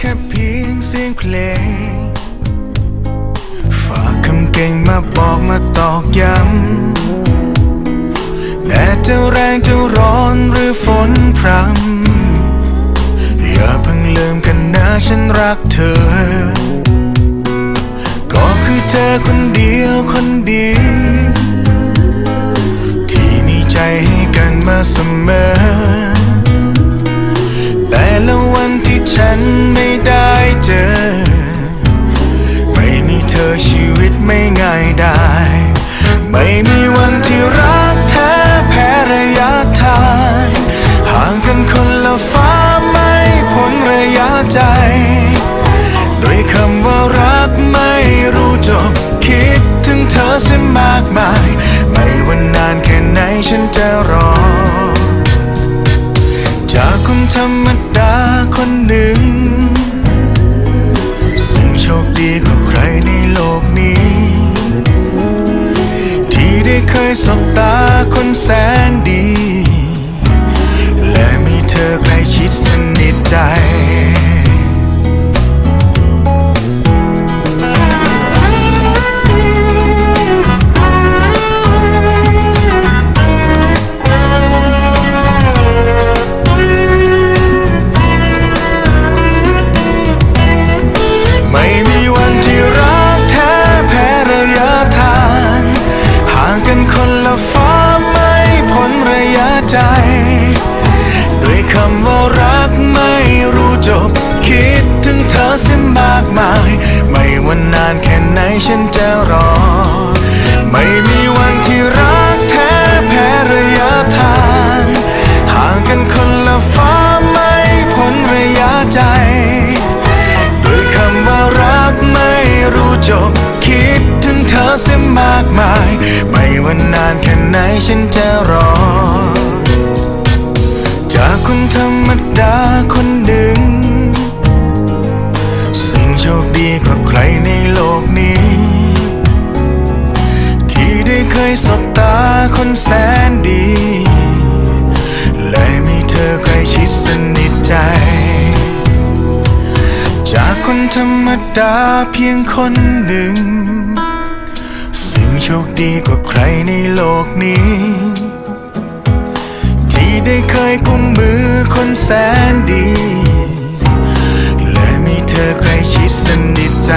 แค่เพียงเสียงเพลง ฝากคำเก่งมาบอกมาตอกย้ำแดดจะแรงจะร้อนหรือฝนพรำอย่าเพิ่งลืมกันนะฉันรักเธอ ก็คือเธอคนเดียวคนเดียวที่มีใจให้กันมาเสมอ ฉันไม่ได้เจอ ไม่มีเธอชีวิตไม่ง่ายได้ ไม่มีวันที่รักแท้แพ้ระยะทางห่างกันคนละฟ้าไม่พ้นระยะใจ ด้วยคำว่ารักไม่รู้จบ คิดถึงเธอเสียมากมาย ไม่ว่านานแค่ไหนฉันจะรอ จากคนธรรมดา ยสบตาคนแสนดี และมีเธอใกล้ชิดสนิทใจ จบ คิดถึงเธอเสียมากมาย ไม่ว่านานแค่ไหนฉันจะรอ ไม่มีวันที่รักแท้แพ้ระยะทางห่างกันคนละฟ้าไม่พ้นระยะใจด้วยคำว่ารักไม่รู้จบ คิดถึงเธอเสียมากมาย ไม่ว่านานแค่ไหนฉันจะรอ จากคนธรรมดาคน ดีกว่าใครในโลกนี้ ที่ได้เคยสบตาคนแสนดี และมีเธอใกล้ชิดสนิทใจ จากคนธรรมดาเพียงคนหนึ่ง ซึ่งโชคดีกว่าใครในโลกนี้ ที่ได้เคยกุมมือคนแสนดี คิดสนิทใจ